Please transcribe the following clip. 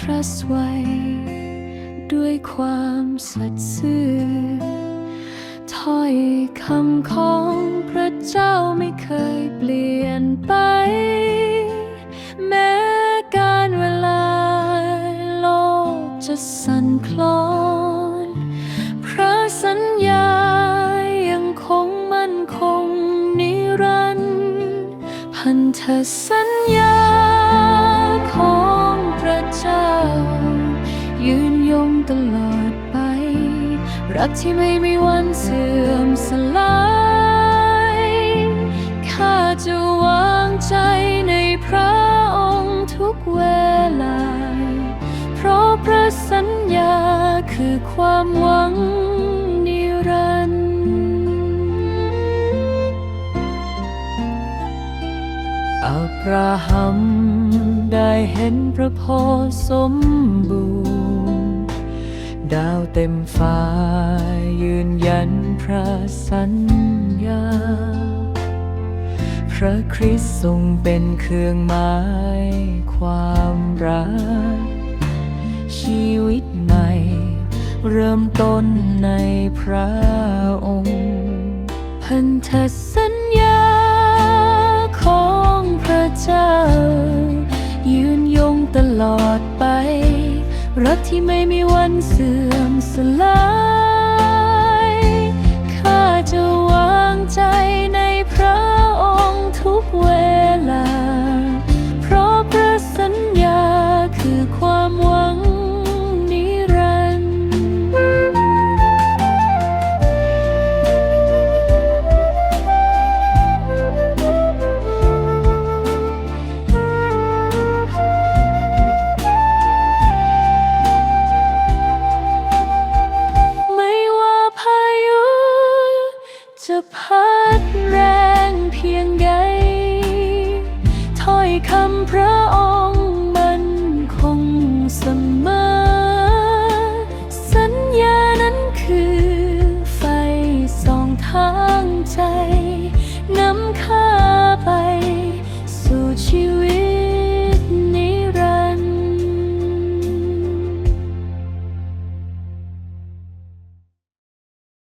ตรัสไว้ ด้วยความสัตย์ซื่อ ถ้อยคำของพระเจ้าไม่เคยเปลี่ยนไป แม้การเวลาโลกจะสั่นคลอน พระสัญญายังคงมั่นคงนิรันดร์พันธสัญญา รักที่ไม่มีวันเสื่อมสลายข้าจะวางใจในพระองค์ทุกเวลา เพราะพระสัญญาคือความหวังนิรันดร์อับราฮัมได้เห็นพระพธิ์สมบูรณ์ ดาวเต็มฟ้า ยืนยันพระสัญญา พระคริสต์ทรงเป็นเครื่องหมายความรัก ชีวิตใหม่ เริ่มต้นในพระองค์ พันธสัญ รักที่ไม่มีวันเสื่อมสลายข้าจะวางใจในพระองค์ทุกเวลา เพราะพระสัญ พัดแร